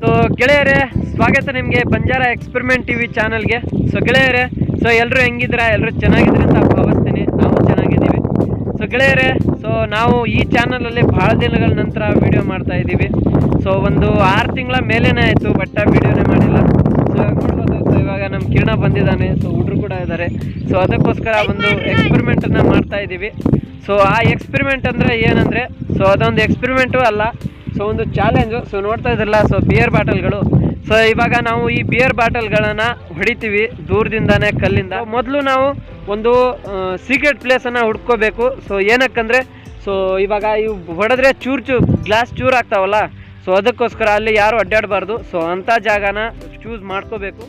So ಗೆಳೆಯರೇ, ಸ್ವಾಗತ ನಿಮಗೆ ಬಂಜಾರ ಎಕ್ಸ್ಪೆರಿಮೆಂಟ್ ಟಿವಿ ಚಾನಲ್ಗೆ. ಸೊ ಗೆಳೆಯರೇ ಸೊ ಎಲ್ಲರೂ ಹೆಂಗಿದ್ದೀರಾ? ಎಲ್ಲರೂ ಚೆನ್ನಾಗಿದ್ರೆ ಅಂತ ಭಾವಿಸ್ತೀನಿ. ನಾವು ಚೆನ್ನಾಗಿದ್ದೀವಿ. ಸೊ ಗೆಳೆಯರೇ ಸೊ ನಾವು ಈ ಚಾನಲಲ್ಲಿ ಭಾಳ ದಿನಗಳ ನಂತರ ವಿಡಿಯೋ ಮಾಡ್ತಾ ಇದ್ದೀವಿ. ಸೊ ಒಂದು ಆರು ತಿಂಗಳ ಮೇಲೇನೆ ಆಯಿತು ಬಟ್ ವೀಡಿಯೋನೇ ಮಾಡಿಲ್ಲ. ಸೊ ನೋಡ್ಬೋದು ಸೊ ಇವಾಗ ನಮ್ಮ ಕಿರಣ ಬಂದಿದ್ದಾನೆ. ಸೊ ಹುಡ್ರು ಕೂಡ ಇದ್ದಾರೆ. ಸೊ ಅದಕ್ಕೋಸ್ಕರ ಒಂದು ಎಕ್ಸ್ಪೆರಿಮೆಂಟನ್ನು ಮಾಡ್ತಾ ಇದ್ದೀವಿ. ಸೊ ಆ ಎಕ್ಸ್ಪೆರಿಮೆಂಟ್ ಅಂದರೆ ಏನಂದರೆ ಸೊ ಅದೊಂದು ಎಕ್ಸ್ಪೆರಿಮೆಂಟು ಅಲ್ಲ. ಸೊ ಒಂದು ಚಾಲೆಂಜು ಸೊ ನೋಡ್ತಾ ಇದ್ರಲ್ಲ ಸೊ ಬಿಯರ್ ಬಾಟಲ್ಗಳು. ಸೊ ಇವಾಗ ನಾವು ಈ ಬಿಯರ್ ಬಾಟಲ್ಗಳನ್ನು ಹೊಡಿತೀವಿ ದೂರದಿಂದಾನೇ, ಕಲ್ಲಿಂದ. ಮೊದಲು ನಾವು ಒಂದು ಸೀಕ್ರೆಟ್ ಪ್ಲೇಸನ್ನು ಹುಡ್ಕೋಬೇಕು. ಸೊ ಏನಕ್ಕಂದರೆ ಸೊ ಇವಾಗ ಇವು ಹೊಡೆದ್ರೆ ಚೂರು ಚೂ ಗ್ಲಾಸ್ ಚೂರು ಆಗ್ತಾವಲ್ಲ? ಸೊ ಅದಕ್ಕೋಸ್ಕರ ಅಲ್ಲಿ ಯಾರು ಅಡ್ಡಾಡಬಾರ್ದು. ಸೊ ಅಂಥ ಜಾಗನ ಚೂಸ್ ಮಾಡ್ಕೋಬೇಕು.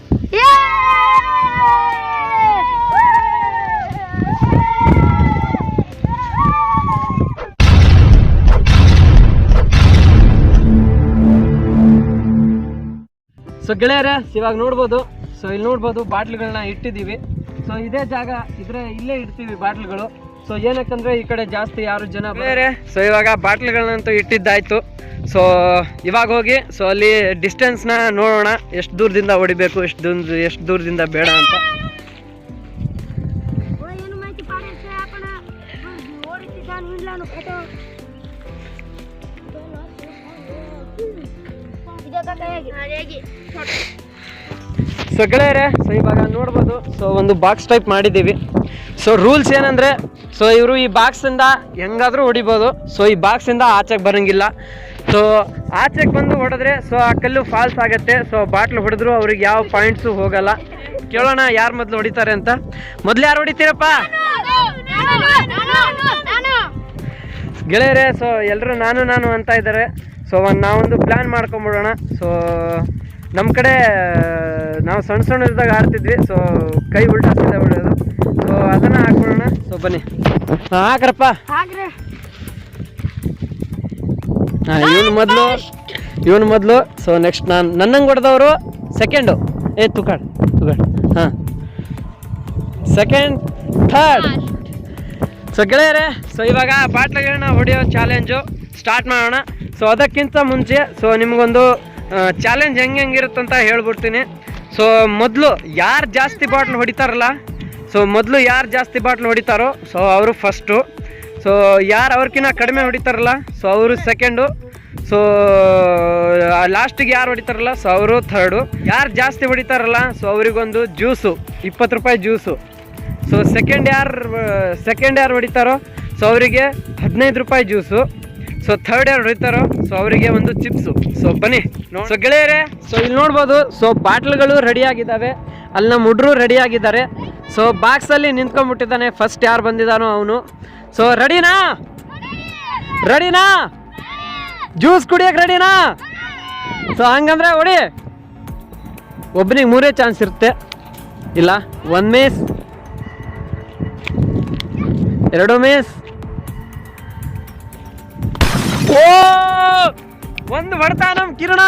ಸೊ ಗೆಳೆಯರೇ ಇವಾಗ ನೋಡ್ಬೋದು. ಸೊ ಇಲ್ಲಿ ನೋಡ್ಬೋದು ಬಾಟ್ಲ್ಗಳನ್ನ ಇಟ್ಟಿದ್ದೀವಿ. ಸೊ ಇದೇ ಜಾಗ ಇದ್ರೆ ಇಲ್ಲೇ ಇಡ್ತೀವಿ ಬಾಟ್ಲ್ಗಳು. ಸೊ ಏನಕ್ಕಂದ್ರೆ ಈ ಕಡೆ ಜಾಸ್ತಿ ಯಾರು ಜನ ಬೇರೆ ಸೊ ಇವಾಗ ಬಾಟ್ಲ್ಗಳನ್ನಂತೂ ಇಟ್ಟಿದ್ದಾಯ್ತು. ಸೊ ಇವಾಗ ಹೋಗಿ ಸೊ ಅಲ್ಲಿ ಡಿಸ್ಟೆನ್ಸ್ನ ನೋಡೋಣ. ಎಷ್ಟು ದೂರದಿಂದ ಹೊಡಿಬೇಕು ಎಷ್ಟು ದೂರ ಎಷ್ಟು ದೂರದಿಂದ ಬೇಡ ಅಂತ. ಸೊ ಗೆಳೆಯರೆ ಸೊ ಇವಾಗ ನೋಡ್ಬೋದು ಸೊ ಒಂದು ಬಾಕ್ಸ್ ಟೈಪ್ ಮಾಡಿದ್ದೀವಿ. ಸೊ ರೂಲ್ಸ್ ಏನಂದರೆ ಸೊ ಇವರು ಈ ಬಾಕ್ಸಿಂದ ಹೆಂಗಾದರೂ ಹೊಡಿಬೋದು. ಸೊ ಈ ಬಾಕ್ಸಿಂದ ಆಚೆಗೆ ಬರೋಂಗಿಲ್ಲ. ಸೊ ಆಚೆಗೆ ಬಂದು ಹೊಡೆದ್ರೆ ಸೊ ಆ ಕಲ್ಲು ಫಾಲ್ಸ್ ಆಗುತ್ತೆ. ಸೊ ಬಾಟ್ಲು ಹೊಡೆದ್ರು ಅವ್ರಿಗೆ ಯಾವ ಪಾಯಿಂಟ್ಸು ಹೋಗಲ್ಲ. ಕೇಳೋಣ ಯಾರು ಮೊದಲು ಹೊಡಿತಾರೆ ಅಂತ. ಮೊದಲು ಯಾರು ಹೊಡಿತೀರಪ್ಪ? ಗೆಳೆಯರೇ ಸೊ ಎಲ್ಲರೂ ನಾನು ನಾನು ಅಂತ ಇದ್ದಾರೆ. ಸೊ ಒಂದು ನಾವೊಂದು ಪ್ಲ್ಯಾನ್ ಮಾಡ್ಕೊಂಬಿಡೋಣ. ಸೊ ನಮ್ಮ ಕಡೆ ನಾವು ಸಣ್ಣ ಸಣ್ಣ ಇದ್ದಾಗ ಆಡ್ತಿದ್ವಿ ಸೊ ಕೈ ಉಲ್ಟಾ ಸೀದಾ ಹೊಡೆಯೋದು ಸೊ ಅದನ್ನು ಹಾಕ್ಬಿಡೋಣ. ಸೊ ಬನ್ನಿ. ಹಾಂ ಹಾಕ್ರಪ್ಪ. ಹಾಂ ಇವನು ಮೊದಲು ಇವನು ಮೊದಲು. ಸೊ ನೆಕ್ಸ್ಟ್ ನಾನು ನನ್ನಂಗೆ ಹೊಡೆದವರು ಸೆಕೆಂಡು ಏ ತುಕಾಡ್ ತುಕಾಡ್. ಹಾಂ. ಸೆಕೆಂಡ್ ಥರ್ಡ್ ಸೊ ಗೆಳೆಯರೆ ಸೊ ಇವಾಗ ಬಾಟ್ಲಗಳನ್ನ ಹೊಡೆಯೋ ಚಾಲೆಂಜು ಸ್ಟಾರ್ಟ್ ಮಾಡೋಣ. ಸೊ ಅದಕ್ಕಿಂತ ಮುಂಚೆ ಸೊ ನಿಮಗೊಂದು ಚಾಲೆಂಜ್ ಹೆಂಗೆ ಅಂತ ಹೇಳ್ಬಿಡ್ತೀನಿ. ಸೊ ಮೊದಲು ಯಾರು ಜಾಸ್ತಿ ಬಾಟ್ಲ್ ಹೊಡಿತಾರಲ್ಲ? ಸೊ ಮೊದಲು ಯಾರು ಜಾಸ್ತಿ ಬಾಟ್ಲ್ ಹೊಡಿತಾರೋ ಸೊ ಅವರು ಫಸ್ಟು ಸೊ ಯಾರು ಅವ್ರಕ್ಕಿಂತ ಕಡಿಮೆ ಹೊಡಿತಾರಲ್ಲ ಸೊ ಅವರು ಸೆಕೆಂಡು ಸೊ ಲಾಸ್ಟಿಗೆ ಯಾರು ಹೊಡಿತಾರಲ್ಲ ಸೊ ಅವರು ಥರ್ಡು ಯಾರು ಜಾಸ್ತಿ ಹೊಡಿತಾರಲ್ಲ ಸೊ ಅವರಿಗೊಂದು ಜ್ಯೂಸು ಇಪ್ಪತ್ತು ರೂಪಾಯಿ ಜ್ಯೂಸು ಸೊ ಸೆಕೆಂಡ್ ಯಾರು ಸೆಕೆಂಡ್ ಯಾರು ಹೊಡಿತಾರೋ ಸೊ ಅವರಿಗೆ ಹದಿನೈದು ರೂಪಾಯಿ ಜ್ಯೂಸು ಸೊ ಥರ್ಡ್ ಇಯರ್ ಹೊಡಿತಾರೋ ಸೊ ಅವರಿಗೆ ಒಂದು ಚಿಪ್ಸು. ಸೊ ಬನ್ನಿ. ಸೊ ಗೆಳೆಯರೇ ಸೊ ಇಲ್ಲಿ ನೋಡ್ಬೋದು. ಸೊ ಬಾಟ್ಲ್ಗಳು ರೆಡಿ ಆಗಿದ್ದಾವೆ. ಅಲ್ಲಿ ನಮ್ಮ ಹುಡ್ರು ರೆಡಿ ಆಗಿದ್ದಾರೆ ಸೊ ಬಾಕ್ಸಲ್ಲಿ ನಿಂತ್ಕೊಂಡ್ಬಿಟ್ಟಿದ್ದಾನೆ. ಫಸ್ಟ್ ಯಾರು ಬಂದಿದ್ದಾನೋ ಅವನು. ಸೊ ರೆಡಿನಾ ರೆಡಿನಾ ಜ್ಯೂಸ್ ಕುಡಿಯಕ್ಕೆ ರೆಡಿನಾ ಸೊ ಹಂಗಂದ್ರೆ ಹೊಡಿ. ಒಬ್ಬನಿಗೆ ಮೂರೇ ಚಾನ್ಸ್ ಇರುತ್ತೆ. ಇಲ್ಲ ಒಂದು ಮೇಸ್ ಎರಡು ಮಿಸ್ ಓ! ಒಂದು ಹೊಡೆತ ನಮ್ ಕಿರಣ.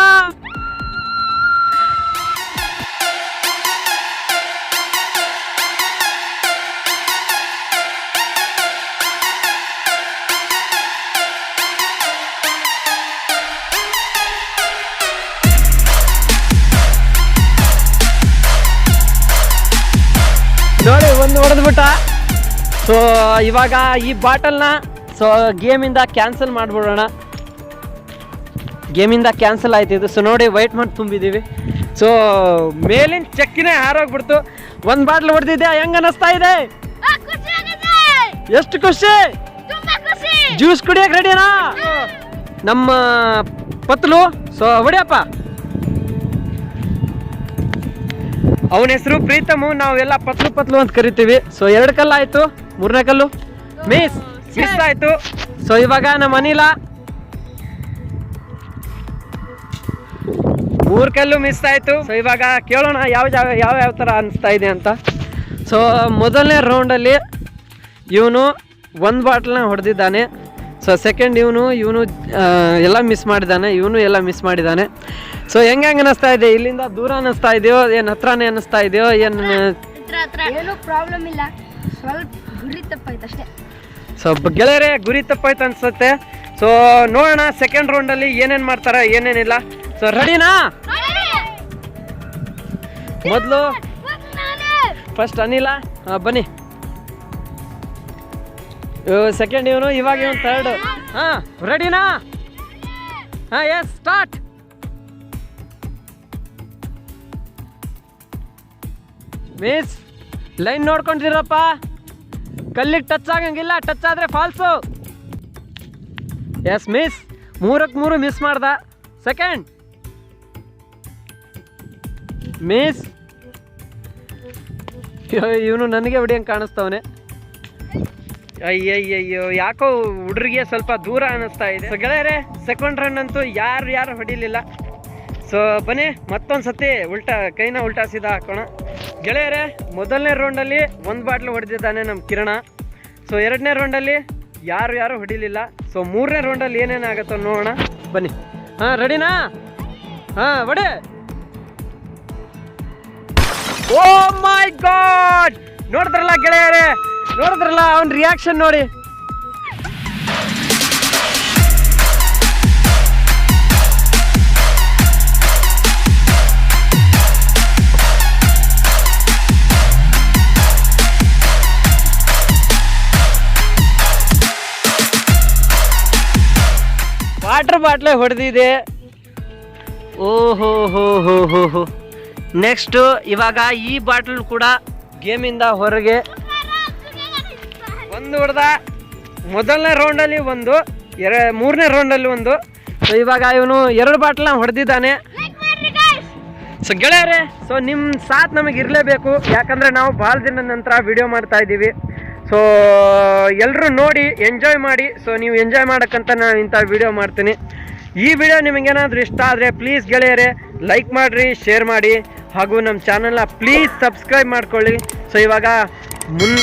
ನೋಡಿ ಒಂದು ಹೊಡೆದ್ಬಿಟ್ಟ. ಸೊ ಇವಾಗ ಈ ಬಾಟಲ್ನ ಸೊ ಗೇಮಿಂದ ಕ್ಯಾನ್ಸಲ್ ಮಾಡಿಬಿಡೋಣ. ಗೇಮಿಂದ ಕ್ಯಾನ್ಸಲ್ ಆಯ್ತು ಇದು ಸೊ ನೋಡಿ ವೈಟ್ ಮಾಡಿ ತುಂಬಿದ್ದೀವಿ ಸೊ ಮೇಲಿನ ಚಕ್ಕಿನೇ ಹಾರೋಗ್ಬಿಡ್ತು. ಒಂದು ಬಾಟ್ಲು ಹೊಡೆದಿದ್ದೆ ಹೆಂಗ ಅನ್ನಿಸ್ತಾ ಇದೆ? ಎಷ್ಟು ಖುಷಿ? ಜ್ಯೂಸ್ ಕುಡಿಯಕ್ಕೆ ರೆಡಿನಾ ನಮ್ಮ ಪತ್ಲು ಸೊ ಹೊಡಿಯಪ್ಪ. ಅವನ ಹೆಸರು ಪ್ರೀತಮು. ನಾವೆಲ್ಲ ಪತ್ಲು ಪತ್ಲು ಅಂತ ಕರಿತೀವಿ. ಸೊ ಎರಡು ಕಲ್ಲು ಆಯಿತು. ಮೂರನೇ ಕಲ್ಲು. ಮಿಸ್ ಮಿಸ್ ಆಯ್ತು. ಸೊ ಇವಾಗ ನಮ್ಮ ಅನಿಲ. ಮೂರ್ ಕಲ್ಲು ಮಿಸ್ ಆಯ್ತು. ಸೊ ಇವಾಗ ಕೇಳೋಣ ಯಾವ ಯಾವ ಯಾವ ಯಾವ ಥರ ಅನಿಸ್ತಾ ಇದೆ ಅಂತ. ಸೊ ಮೊದಲನೇ ರೌಂಡಲ್ಲಿ ಇವನು ಒಂದು ಬಾಟ್ಲನ್ನ ಹೊಡೆದಿದ್ದಾನೆ. ಸೊ ಸೆಕೆಂಡ್ ಇವನು ಇವನು ಎಲ್ಲ ಮಿಸ್ ಮಾಡಿದ್ದಾನೆ. ಇವನು ಎಲ್ಲ ಮಿಸ್ ಮಾಡಿದ್ದಾನೆ. ಸೊ ಹೆಂಗೆ ಹೆಂಗೆ ಅನ್ನಿಸ್ತಾ ಇದೆ? ಇಲ್ಲಿಂದ ದೂರ ಅನಿಸ್ತಾ ಇದೆಯೋ ಏನು ಹತ್ರನೇ ಅನ್ನಿಸ್ತಾ ಇದೆಯೋ ಏನು ಏನು ಪ್ರಾಬ್ಲಮ್ ಇಲ್ಲ. ಸ್ವಲ್ಪ ಗುರಿ ತಪ್ಪಾಯ್ತು ಅಷ್ಟೇ. ಸೊ ಗೆಳೆಯರೇ ಗುರಿ ತಪ್ಪಾಯ್ತು ಅನ್ಸುತ್ತೆ. ಸೊ ನೋಡೋಣ ಸೆಕೆಂಡ್ ರೌಂಡಲ್ಲಿ ಏನೇನು ಮಾಡ್ತಾರೆ ಏನೇನಿಲ್ಲ. ಸೊ ರೆಡಿನಾ ಮೊದಲು ಫಸ್ಟ್ ಅನಿಲ ಬನ್ನಿ. ಸೆಕೆಂಡ್ ಇವನು ಇವಾಗ ಇವನು ಥರ್ಡ್ ಹಾ ರೆಡಿನಾ ಹಾ ಎಸ್ ಸ್ಟಾರ್ಟ್ ಮಿಸ್ ಲೈನ್ ನೋಡ್ಕೊಂಡಿರಪ್ಪ ಕಲ್ಲಿಗೆ ಟಚ್ ಆಗಂಗಿಲ್ಲ ಟಚ್ ಆದ್ರೆ ಫಾಲ್ಸು ಎಸ್ ಮಿಸ್ ಮೂರಕ್ಕೆ ಮೂರು ಮಿಸ್ ಮಾಡ್ದ. ಸೆಕೆಂಡ್ ಮಿಸ್ ಇವನು ನನಗೆ ಹೊಡಿಯಂಗೆ ಕಾಣಿಸ್ತವನೆ. ಅಯ್ಯಯ್ಯಯ್ಯೋ, ಯಾಕೋ ಹುಡುಗರಿಗೆ ಸ್ವಲ್ಪ ದೂರ ಅನ್ನಿಸ್ತಾ ಇದೆ. ಗೆಳೆಯರೇ ಸೆಕೆಂಡ್ ರನ್ ಅಂತೂ ಯಾರು ಯಾರು ಹೊಡಿಲಿಲ್ಲ. ಸೊ ಬನ್ನಿ, ಮತ್ತೊಂದು ಸತಿ ಉಲ್ಟಾ, ಕೈನ ಉಲ್ಟಾ ಸೀದಾ ಹಾಕೋಣ. ಗೆಳೆಯರೇ, ಮೊದಲನೇ ರೌಂಡಲ್ಲಿ ಒಂದು ಬಾಟ್ಲು ಹೊಡೆದಿದ್ದಾನೆ ನಮ್ಮ ಕಿರಣ. ಸೊ ಎರಡನೇ ರೌಂಡಲ್ಲಿ ಯಾರು ಯಾರು ಹೊಡಿಲಿಲ್ಲ. ಸೊ ಮೂರನೇ ರೌಂಡಲ್ಲಿ ಏನೇನಾಗುತ್ತೋ ನೋಡೋಣ. ಬನ್ನಿ. ಹಾಂ ರೆಡಿನಾ ಹಾಂ, ಹೊಡೆ. ಓ ಮೈ ಗಾಡ್ ನೋಡಿದ್ರಲ್ಲ ಗೆಳೆಯರೇ? ನೋಡಿದ್ರಲ್ಲ ಅವನ ರಿಯಾಕ್ಷನ್ ನೋಡಿ. ವಾಟರ್ ಬಾಟ್ಲೆ ಹೊಡೆದಿದೆ. ಓಹೋ ಹೋ ಹೋ ಹೋ ಹೋ ನೆಕ್ಸ್ಟು ಇವಾಗ ಈ ಬಾಟ್ಲ್ ಕೂಡ ಗೇಮಿಂದ ಹೊರಗೆ. ಒಂದು ಹೊಡೆದ. ಮೊದಲನೇ ರೌಂಡಲ್ಲಿ ಒಂದು, ಎರ, ಮೂರನೇ ರೌಂಡಲ್ಲಿ ಒಂದು. ಸೊ ಇವಾಗ ಇವನು ಎರಡು ಬಾಟ್ಲ ಹೊಡೆದಿದ್ದಾನೆ. ಸೊ ಗೆಳೆಯರೇ ಸೊ ನಿಮ್ಮ ಸಾಥ್ ನಮಗೆ ಇರಲೇಬೇಕು. ಯಾಕಂದರೆ ನಾವು ಭಾಳ ದಿನದ ನಂತರ ವಿಡಿಯೋ ಮಾಡ್ತಾ ಇದ್ದೀವಿ. ಸೊ ಎಲ್ಲರೂ ನೋಡಿ ಎಂಜಾಯ್ ಮಾಡಿ. ಸೊ ನೀವು ಎಂಜಾಯ್ ಮಾಡೋಕ್ಕಂತ ನಾನು ಇಂಥ ವಿಡಿಯೋ ಮಾಡ್ತೀನಿ. ಈ ವಿಡಿಯೋ ನಿಮಗೇನಾದರೂ ಇಷ್ಟ ಆದರೆ ಪ್ಲೀಸ್ ಗೆಳೆಯರೆ ಲೈಕ್ ಮಾಡಿರಿ ಶೇರ್ ಮಾಡಿ. ಹಾಗೂ ನಮ್ಮ ಚಾನಲ್ನ ಪ್ಲೀಸ್ ಸಬ್ಸ್ಕ್ರೈಬ್ ಮಾಡ್ಕೊಳ್ಳಿ. ಸೊ ಇವಾಗ ಮುನ್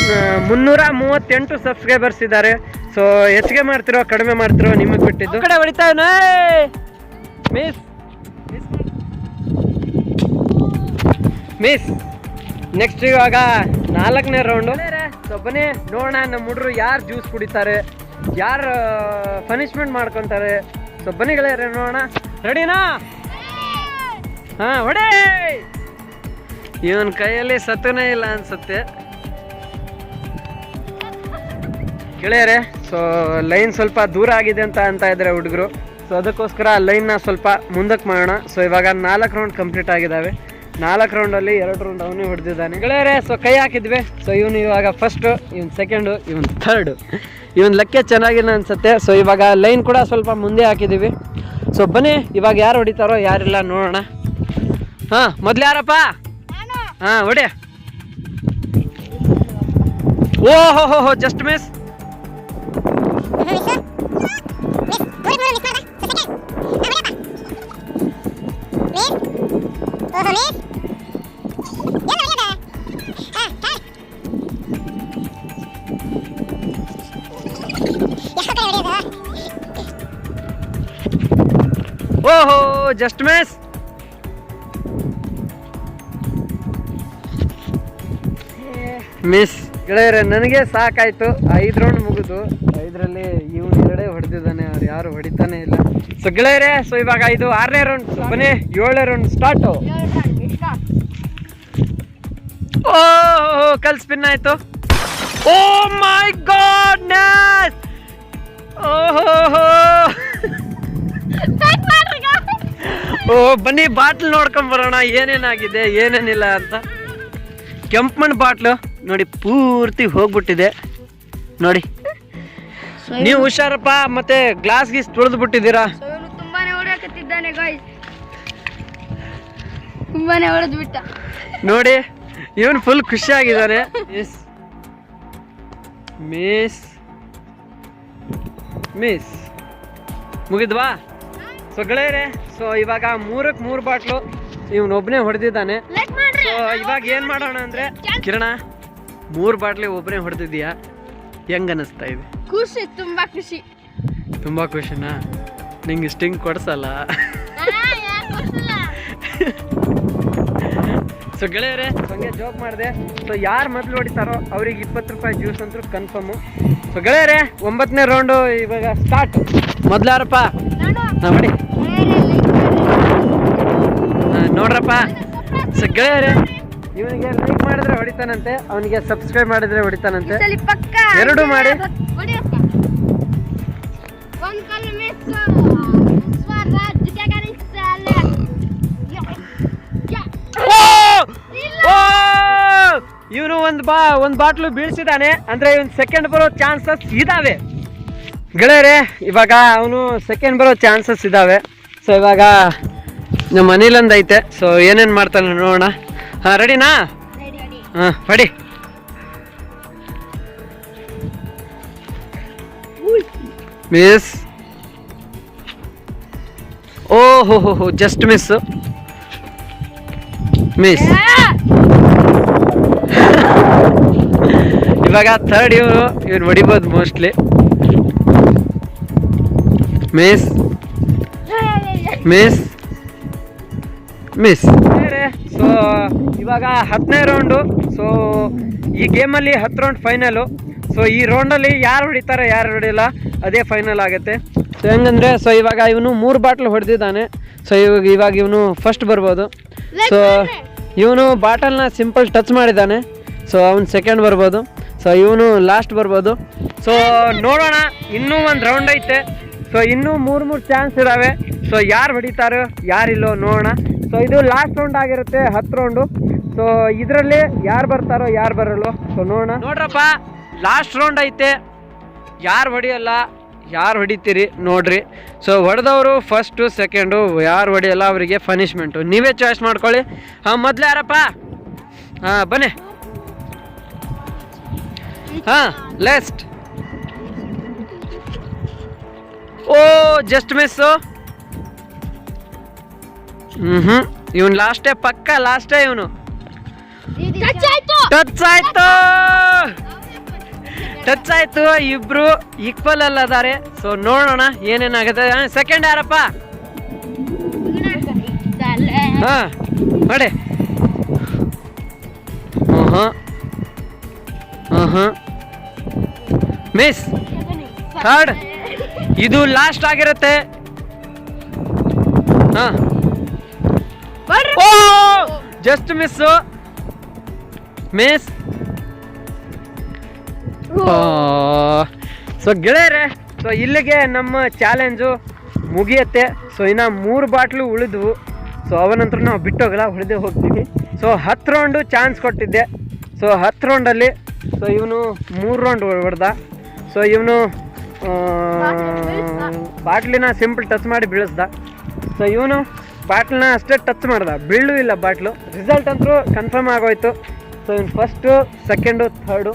ಮುನ್ನೂರ ಮೂವತ್ತೆಂಟು ಸಬ್ಸ್ಕ್ರೈಬರ್ಸ್ ಇದ್ದಾರೆ. ಸೊ ಹೆಚ್ಚಿಗೆ ಮಾಡ್ತಿರೋ ಕಡಿಮೆ ಮಾಡ್ತಿರೋ ನಿಮಗೆ ಬಿಟ್ಟಿದ್ದು. ಕಡೆ ಹೊಡಿತಾ ಮಿಸ್ ಮಿಸ್ ನೆಕ್ಸ್ಟ್ ಇವಾಗ ನಾಲ್ಕನೇ ರೌಂಡು ಸೊ ಬನ್ನಿ ನೋಡೋಣ ನಮ್ಮ ಹುಡುಗರು ಯಾರು ಜ್ಯೂಸ್ ಕುಡಿತಾರೆ, ಯಾರು ಪನಿಷ್ಮೆಂಟ್ ಮಾಡ್ಕೊತಾರೆ. ಸೊ ಬನ್ನಿಗಳೇ ನೋಡೋಣ. ರೆಡಿನಾ ಹಾಂ, ಹೊಡೆ! ಇವನ್ ಕೈಯಲ್ಲಿ ಸತ್ತನೇ ಇಲ್ಲ ಅನ್ಸುತ್ತೆ. ಗೆಳೆಯರೆ, ಸೊ, ಲೈನ್ ಸ್ವಲ್ಪ ದೂರ ಆಗಿದೆ ಅಂತ ಅಂತ ಇದ್ದಾರೆ ಹುಡುಗರು. ಸೊ, ಅದಕ್ಕೋಸ್ಕರ ಲೈನ್ನ ಸ್ವಲ್ಪ ಮುಂದಕ್ಕೆ ಮಾಡೋಣ. ಸೊ, ಇವಾಗ ನಾಲ್ಕು ರೌಂಡ್ ಕಂಪ್ಲೀಟ್ ಆಗಿದ್ದಾವೆ ನಾಲ್ಕು ರೌಂಡಲ್ಲಿ ಎರಡು ರೌಂಡ್ ಅವನೇ ಹೊಡೆದಿದ್ದಾನೆ. ಗೆಳೆಯರೆ ಸೊ ಕೈ ಹಾಕಿದ್ವಿ. ಸೊ ಇವನು ಇವಾಗ ಫಸ್ಟು ಇವನ್ ಸೆಕೆಂಡು ಇವನ್ ಥರ್ಡು ಇವನ್ ಲೆಕ್ಕ ಚೆನ್ನಾಗಿಲ್ಲ ಅನ್ಸುತ್ತೆ. ಸೊ ಇವಾಗ ಲೈನ್ ಕೂಡ ಸ್ವಲ್ಪ ಮುಂದೆ ಹಾಕಿದ್ದೀವಿ ಸೊ ಬನ್ನಿ ಇವಾಗ ಯಾರು ಹೊಡಿತಾರೋ ಯಾರಿಲ್ಲ ನೋಡೋಣ. ಹಾಂ ಮೊದ್ಲು ಯಾರಪ್ಪ? ಹಾಂ ಹೊಡಿ. ಓ ಹೋ ಹೋ ಹೋ ಜಸ್ಟ್ ಮಿಸ್ ಓಹೋ ಜಸ್ಟ್ ಮಿಸ್. ಮಿಸ್ ಗೆಳೆಯರೆ ನನಗೆ ಸಾಕಾಯ್ತು. ಐದು ರೌಂಡ್ ಮುಗಿದು. ಐದರಲ್ಲಿ ಇವನು ಎರಡೇ ಹೊಡೆದಿದ್ದಾನೆ ಅವ್ರು ಯಾರು ಹೊಡಿತಾನೆ ಇಲ್ಲ. ಸೊ ಗೆಳೆಯರೆ ಸೊ ಇವಾಗ ಇದು ಆರನೇ ರೌಂಡ್ ಬನ್ನಿ ಏಳನೇ ರೌಂಡ್ ಸ್ಟಾರ್ಟು ಓ ಕಲ್ ಸ್ಪಿನ್ ಆಯ್ತು. ಓ ಮೈ ಗಾಡ್ ಓಹೋ ಓ ಬನ್ನಿ ಬಾಟ್ಲ್ ನೋಡ್ಕೊಂಡ್ ಬರೋಣ. ಏನೇನಾಗಿದೆ ಏನೇನಿಲ್ಲ ಅಂತ. ಕೆಂಪು ಮಣ್ಣು ಬಾಟ್ಲು ನೋಡಿ ಪೂರ್ತಿ ಹೋಗ್ಬಿಟ್ಟಿದೆ. ನೋಡಿ. ನೀವು ಹುಷಾರಪ್ಪ ಮತ್ತೆ ಗ್ಲಾಸ್ ಗೀಸ್ ತುಳಿದು ಬಿಟ್ಟಿದ್ದೀರಾ? ತುಂಬಾನೇ ಹೊಡೆಯಕತ್ತಿದ್ದಾನೆ ಗಾಯ್ಸ್ ತುಂಬಾನೇ ಹೊಡೆದು ಬಿಟ್ಟ ನೋಡಿ ಇವನು ಫುಲ್ ಖುಷಿಯಾಗಿದ್ದಾನೆ. ಮಿಸ್ ಮಿಸ್ ಮಿಸ್ ಮುಗಿದ್ವಾ? ಸೊ ಗೆಳೆಯರೆ ಸೊ ಇವಾಗ ಮೂರಕ್ಕೆ ಮೂರು ಬಾಟ್ಲು ಇವನೊಬ್ಬನೇ ಹೊಡೆದಿದ್ದಾನೆ. ಸೊ ಇವಾಗ ಏನು ಮಾಡೋಣ ಅಂದರೆ ಕಿರಣ ಮೂರು ಬಾಟ್ಲಿ ಒಬ್ಬನೇ ಹೊಡೆದಿದ್ಯಾ ಹೆಂಗ್ ಅನ್ನಿಸ್ತಾ ಇದೆ? ಖುಷಿ ತುಂಬಾ ಖುಷಿ. ತುಂಬ ಖುಷಿನಾ? ನಿಂಗೆ ಸ್ಟಿಂಗ್ ಕೊಡ್ಸಲ್ಲ? ಸೊ ಗೆಳೆಯರೆ ಹಂಗೆ ಜೋಕ್ ಮಾಡಿದೆ. ಸೊ ಯಾರು ಮೊದಲು ಹೊಡಿತಾರೋ ಅವ್ರಿಗೆ ಇಪ್ಪತ್ತು ರೂಪಾಯಿ ಜ್ಯೂಸ್ ಅಂತೂ ಕನ್ಫರ್ಮು ಸೊ ಗೆಳೆಯರೆ ಒಂಬತ್ತನೇ ರೌಂಡು ಇವಾಗ ಸ್ಟಾರ್ಟ್ ಮೊದ್ಲಾರಪ್ಪ ನಾನು ಹಾಂ ಮಾಡಿ ಬೇರೆ link ಮಾಡ್ರಿ. ನೋಡ್ರಪ್ಪ. ಸೊ ಗೆಳೆಯರೆ ಇವನಿಗೆ ಲೈಕ್ ಮಾಡಿದ್ರೆ ಹೊಡಿತಾನಂತೆ ಅವನಿಗೆ ಸಬ್ಸ್ಕ್ರೈಬ್ ಮಾಡಿದ್ರೆ ಹೊಡಿತಾನಂತೆ. ಎರಡು ಮಾಡಿ. ಇವನು ಒಂದ್ ಬಾ ಒಂದು ಬಾಟ್ಲು ಬೀಳ್ಸಿದಾನೆ. ಅಂದ್ರೆ ಇವನ್ ಸೆಕೆಂಡ್ ಬರೋ ಚಾನ್ಸಸ್ ಇದಾವೆ. ಗೆಳೆಯರೇ ಇವಾಗ ಅವನು ಸೆಕೆಂಡ್ ಬರೋ ಚಾನ್ಸಸ್ ಇದಾವೆ. ಸೊ ಇವಾಗ ನಮ್ಮ ಅನಿಲಂದ್ ಐತೆ. ಸೊ ಏನೇನು ಮಾಡ್ತಾನೆ ನೋಡೋಣ. ಹಾಂ ರೆಡಿನಾ ರೆಡಿ, ರೆಡಿ. ಹಾಂ ಹೊಡಿ ಮಿಸ್ ಓ ಹೋ ಹೋ ಹೋ ಜಸ್ಟ್ ಮಿಸ್ ಮಿಸ್ ಇವಾಗ ಥರ್ಡ್ ಇವನು ಇವನು ಹೊಡಿಬೋದು mostly miss miss miss so ಇವಾಗ ಹತ್ತನೇ ರೌಂಡು ಸೊ ಈ ಗೇಮಲ್ಲಿ ಹತ್ತು ರೌಂಡ್ ಫೈನಲು ಸೊ ಈ ರೌಂಡಲ್ಲಿ ಯಾರು ಹೊಡಿತಾರೆ ಯಾರು ಹೊಡಿಲ್ಲ ಅದೇ ಫೈನಲ್ ಆಗುತ್ತೆ. ಸೊ ಹೆಂಗಂದರೆ ಸೊ ಇವಾಗ ಇವನು ಮೂರು ಬಾಟ್ಲು ಹೊಡೆದಿದ್ದಾನೆ. ಸೊ ಇವಾಗ ಇವಾಗ ಇವನು ಫಸ್ಟ್ ಬರ್ಬೋದು. ಸೊ ಇವನು ಬಾಟಲ್ನ ಸಿಂಪಲ್ ಟಚ್ ಮಾಡಿದ್ದಾನೆ. ಸೊ ಅವನು ಸೆಕೆಂಡ್ ಬರ್ಬೋದು. ಸೊ ಇವನು ಲಾಸ್ಟ್ ಬರ್ಬೋದು. ಸೊ ನೋಡೋಣ ಇನ್ನೂ ಒಂದು ರೌಂಡ್ ಐತೆ. ಸೊ ಇನ್ನೂ ಮೂರು ಮೂರು ಚಾನ್ಸ್ ಇದಾವೆ. ಸೊ ಯಾರು ಹೊಡಿತಾರೋ, ಯಾರಿಲ್ಲೋ ನೋಡೋಣ. ಸೊ ಇದು ಲಾಸ್ಟ್ ರೌಂಡ್ ಆಗಿರುತ್ತೆ, ಹತ್ತು ರೌಂಡು ಸೊ ಇದರಲ್ಲಿ ಯಾರು ಬರ್ತಾರೋ, ಯಾರು ಬರಲ್ಲೋ ಸೊ ನೋಡೋಣ. ನೋಡ್ರಪ್ಪ ಲಾಸ್ಟ್ ರೌಂಡ್ ಐತೆ. ಯಾರು ಹೊಡಿಯಲ್ಲ, ಯಾರು ಹೊಡಿತೀರಿ, ನೋಡ್ರಿ. ಸೊ ಹೊಡೆದವರು ಫಸ್ಟು ಸೆಕೆಂಡು ಯಾರು ಹೊಡಿಯಲ್ಲ, ಅವರಿಗೆ ಪನಿಷ್ಮೆಂಟು ನೀವೇ ಚಾಯ್ಸ್ ಮಾಡ್ಕೊಳ್ಳಿ. ಹಾಂ, ಮೊದಲು ಯಾರಪ್ಪ? ಹಾಂ, ಬನ್ನಿ. ಹಾಂ ಲೆಸ್ಟ್ ಓ ಜಸ್ಟ್ ಮಿಸ್ ಹ್ಮ್ ಹ್ಮ್. ಇವನು ಲಾಸ್ಟೇ ಪಕ್ಕ ಲಾಸ್ಟೇ ಇವನು. ಟಚ್ ಆಯ್ತು ಟಚ್ ಆಯ್ತು ಇಬ್ರು ಈಕ್ವಲ್ ಅಲ್ಲ ಅದಾರೆ. ಸೊ ನೋಡೋಣ ಏನೇನಾಗುತ್ತೆ. ಸೆಕೆಂಡ್ ಯಾರಪ್ಪ? ಹಾ ಹ್ಮ್ ಹಾಂ ಹಾಂ ಮಿಸ್ ಥರ್ಡ್ ಇದು ಲಾಸ್ಟ್ ಆಗಿರುತ್ತೆ. ಹಾ. ಜಸ್ಟ್ ಮಿಸ್ ಮಿಸ್ ಸೊ ಗೆಳೆಯರೆ ಸೊ ಇಲ್ಲಿಗೆ ನಮ್ಮ ಚಾಲೆಂಜು ಮುಗಿಯುತ್ತೆ. ಸೊ ಇನ್ನು ಮೂರು ಬಾಟ್ಲು ಉಳಿದ್ವು. ಸೊ ಅವನಂತರ ನಾವು ಬಿಟ್ಟೋಗಲ್ಲ ಉಳಿದೇ ಹೋಗ್ತೀವಿ. ಸೊ ಹತ್ತು ರೌಂಡು ಚಾನ್ಸ್ ಕೊಟ್ಟಿದ್ದೆ. ಸೊ ಹತ್ತು ರೌಂಡಲ್ಲಿ ಸೊ ಇವನು ಮೂರು ರೌಂಡ್ ಹೊಡೆದ. ಸೊ ಇವನು ಬಾಟ್ಲಿನ ಸಿಂಪಲ್ ಟಚ್ ಮಾಡಿ ಬೀಳಿಸ್ದ. ಸೊ ಇವನು ಬಾಟ್ಲನ್ನ ಅಷ್ಟೇ ಟಚ್ ಮಾಡ್ದ. ಬೀಳು ಇಲ್ಲ ಬಾಟ್ಲು. ರಿಸಲ್ಟ್ ಅಂತೂ ಕನ್ಫರ್ಮ್ ಆಗೋಯ್ತು. ಸೊ ಇವ್ನು ಫಸ್ಟು ಸೆಕೆಂಡು ಥರ್ಡು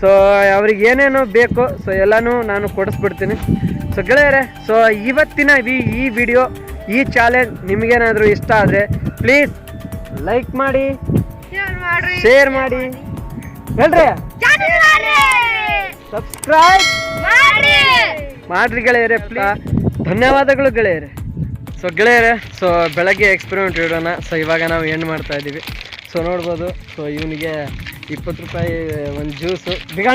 ಸೊ ಅವ್ರಿಗೆ ಏನೇನು ಬೇಕು ಸೊ ಎಲ್ಲನೂ ನಾನು ಕೊಡಿಸ್ಬಿಡ್ತೀನಿ. ಸೊ ಗೆಳೆಯರೆ ಸೊ ಇವತ್ತಿನ ಈ ಈ ವಿಡಿಯೋ ಈ ಚಾಲೆಂಜ್ ನಿಮಗೇನಾದರೂ ಇಷ್ಟ ಆದರೆ ಪ್ಲೀಸ್ ಲೈಕ್ ಮಾಡಿ ಶೇರ್ ಮಾಡಿ. ಹೇಳ್ರಿ. ಸಬ್ಸ್ಕ್ರೈಬ್ ಮಾಡ್ರಿ. ಗೆಳೆಯರೇ ಧನ್ಯವಾದಗಳು ಗೆಳೆಯರೇ. ಸೊ ಗೆಳೆಯರೆ ಸೊ ಬೆಳಗ್ಗೆ ಎಕ್ಸ್ಪೆರಿಮೆಂಟ್ ಇಡೋಣ. ಸೊ ಇವಾಗ ನಾವು ಎಂಡ್ ಮಾಡ್ತಾ ಇದ್ದೀವಿ. ಸೊ ನೋಡ್ಬೋದು. ಸೊ ಇವನಿಗೆ ಇಪ್ಪತ್ತು ರೂಪಾಯಿ, ಒಂದು ಜ್ಯೂಸು ಈಗ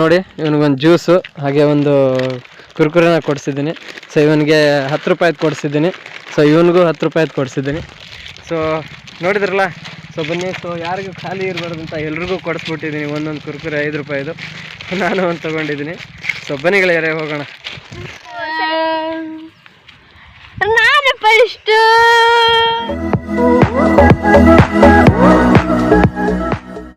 ನೋಡಿ, ಇವನಿಗೊಂದು ಜ್ಯೂಸು ಹಾಗೆ ಒಂದು ಕುರ್ಕುರೆನ ಕೊಡಿಸಿದ್ದೀನಿ. ಸೊ ಇವನಿಗೆ ಹತ್ತು ರೂಪಾಯಿದು ಕೊಡಿಸಿದ್ದೀನಿ. ಸೊ ಇವನಿಗೂ ಹತ್ತು ರೂಪಾಯಿದು ಕೊಡಿಸಿದ್ದೀನಿ. ಸೊ ನೋಡಿದ್ರಲ್ಲ ಸೊ ಬನ್ನಿ ಸೊ ಯಾರಿಗೂ ಖಾಲಿ ಇರಬಾರ್ದು ಅಂತ ಎಲ್ರಿಗೂ ಕೊಡಿಸ್ಬಿಟ್ಟಿದ್ದೀನಿ. ಒಂದೊಂದು ಕುರ್ಕುರೆ ಐದು ರೂಪಾಯಿದು. ನಾನು ಒಂದು ತೊಗೊಂಡಿದ್ದೀನಿ. ಸೊ ಬನ್ನಿಗಳೇ ಹೋಗೋಣ. ನಾನು ಫಸ್ಟು